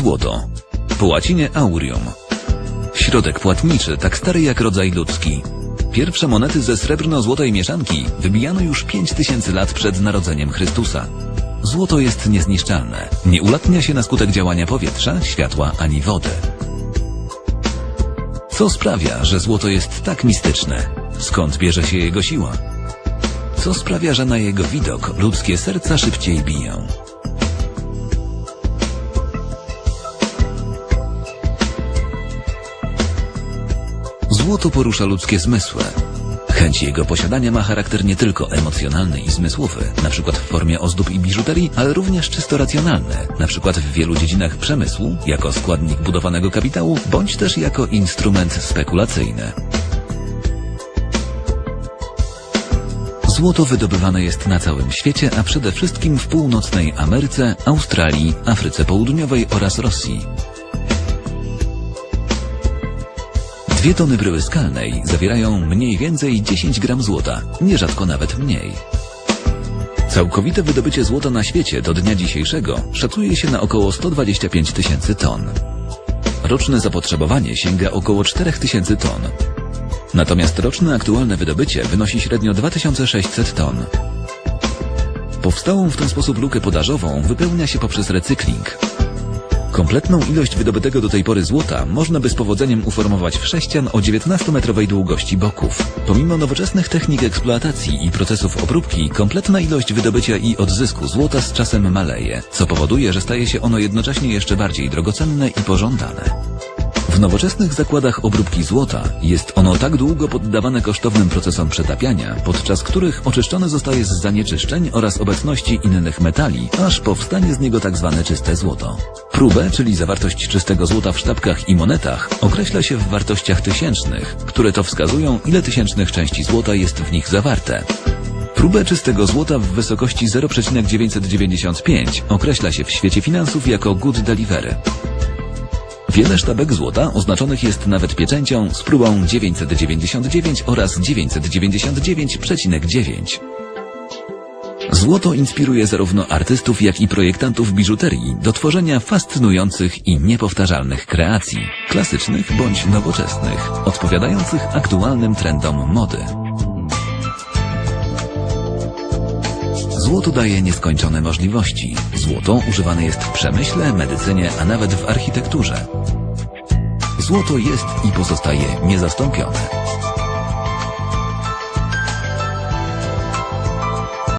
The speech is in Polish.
Złoto. Po łacinie aurium. Środek płatniczy, tak stary jak rodzaj ludzki. Pierwsze monety ze srebrno-złotej mieszanki wybijano już 5000 lat przed narodzeniem Chrystusa. Złoto jest niezniszczalne. Nie ulatnia się na skutek działania powietrza, światła ani wody. Co sprawia, że złoto jest tak mistyczne? Skąd bierze się jego siła? Co sprawia, że na jego widok ludzkie serca szybciej biją? Złoto porusza ludzkie zmysły. Chęć jego posiadania ma charakter nie tylko emocjonalny i zmysłowy, przykład w formie ozdób i biżuterii, ale również czysto racjonalny, na przykład w wielu dziedzinach przemysłu, jako składnik budowanego kapitału, bądź też jako instrument spekulacyjny. Złoto wydobywane jest na całym świecie, a przede wszystkim w północnej Ameryce, Australii, Afryce Południowej oraz Rosji. Dwie tony bryły skalnej zawierają mniej więcej 10 gram złota, nierzadko nawet mniej. Całkowite wydobycie złota na świecie do dnia dzisiejszego szacuje się na około 125 tysięcy ton. Roczne zapotrzebowanie sięga około 4 tysięcy ton. Natomiast roczne aktualne wydobycie wynosi średnio 2600 ton. Powstałą w ten sposób lukę podażową wypełnia się poprzez recykling. Kompletną ilość wydobytego do tej pory złota można by z powodzeniem uformować w sześcian o 19-metrowej długości boków. Pomimo nowoczesnych technik eksploatacji i procesów obróbki, kompletna ilość wydobycia i odzysku złota z czasem maleje, co powoduje, że staje się ono jednocześnie jeszcze bardziej drogocenne i pożądane. W nowoczesnych zakładach obróbki złota jest ono tak długo poddawane kosztownym procesom przetapiania, podczas których oczyszczone zostaje z zanieczyszczeń oraz obecności innych metali, aż powstanie z niego tak zwane czyste złoto. Próbę, czyli zawartość czystego złota w sztabkach i monetach, określa się w wartościach tysięcznych, które to wskazują, ile tysięcznych części złota jest w nich zawarte. Próbę czystego złota w wysokości 0,995 określa się w świecie finansów jako good delivery. Wiele sztabek złota oznaczonych jest nawet pieczęcią z próbą 999 oraz 999,9. Złoto inspiruje zarówno artystów, jak i projektantów biżuterii do tworzenia fascynujących i niepowtarzalnych kreacji, klasycznych bądź nowoczesnych, odpowiadających aktualnym trendom mody. Złoto daje nieskończone możliwości. Złoto używane jest w przemyśle, medycynie, a nawet w architekturze. Złoto jest i pozostaje niezastąpione.